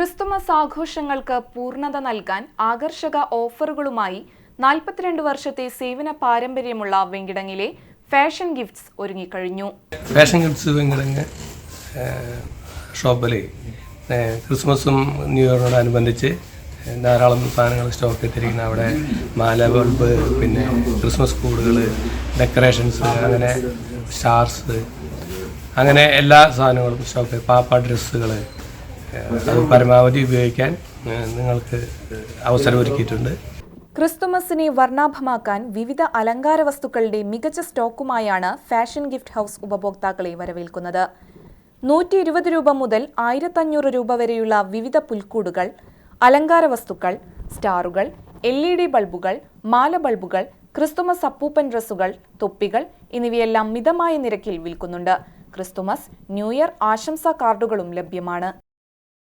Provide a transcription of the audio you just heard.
Christmas ആഘോഷങ്ങൾക്ക് പൂർണത നൽകാൻ ആകർഷക ഓഫറുകളുമായി നാൽപ്പത്തിരണ്ട് വർഷത്തെ സേവന പാരമ്പര്യമുള്ള വെങ്കിടങ്ങിലെ ഫാഷൻ ഗിഫ്റ്റ്സ് ഒരുങ്ങിക്കഴിഞ്ഞു. ഫാഷൻ ഗിഫ്റ്റ്സ് വെങ്കിടങ്ങ് ഷോപ്പിലെ ക്രിസ്മസും ന്യൂ ഇയറിനോടനുബന്ധിച്ച് ധാരാളം സാധനങ്ങൾ സ്റ്റോക്ക് എത്തിയിരിക്കുന്നത് അവിടെ മാല ബൾബ് പിന്നെ ക്രിസ്മസ് കൂടുകൾ ഡെക്കറേഷൻസ് അങ്ങനെ സ്റ്റാർസ് അങ്ങനെ എല്ലാ സാധനങ്ങളും സ്റ്റോക്ക് പാപ്പ ഡ്രസ്സുകൾ പരമാവധി ഉപയോഗിക്കാൻ നിങ്ങൾക്ക് നിങ്ങൾക്ക് അവസരമൊരുക്കിയിട്ടുണ്ട് ക്രിസ്തുമസിനെ വർണാഭമാക്കാൻ വിവിധ അലങ്കാര വസ്തുക്കളുടെ മികച്ച സ്റ്റോക്കുമായാണ് ഫാഷൻ ഗിഫ്റ്റ് ഹൗസ് ഉപഭോക്താക്കളെ വരവേൽക്കുന്നത്. നൂറ്റി ഇരുപത് രൂപ മുതൽ ആയിരത്തഞ്ഞൂറ് രൂപ വരെയുള്ള വിവിധ പുൽക്കൂടുകൾ അലങ്കാര വസ്തുക്കൾ സ്റ്റാറുകൾ എൽ ഇ ഡി ബൾബുകൾ മാല ബൾബുകൾ ക്രിസ്തുമസ് അപ്പൂപ്പൻ ഡ്രസ്സുകൾ തൊപ്പികൾ എന്നിവയെല്ലാം മിതമായ നിരക്കിൽ വിൽക്കുന്നുണ്ട്. ക്രിസ്തുമസ് ന്യൂഇയർ ആശംസാ കാർഡുകളും ലഭ്യമാണ്.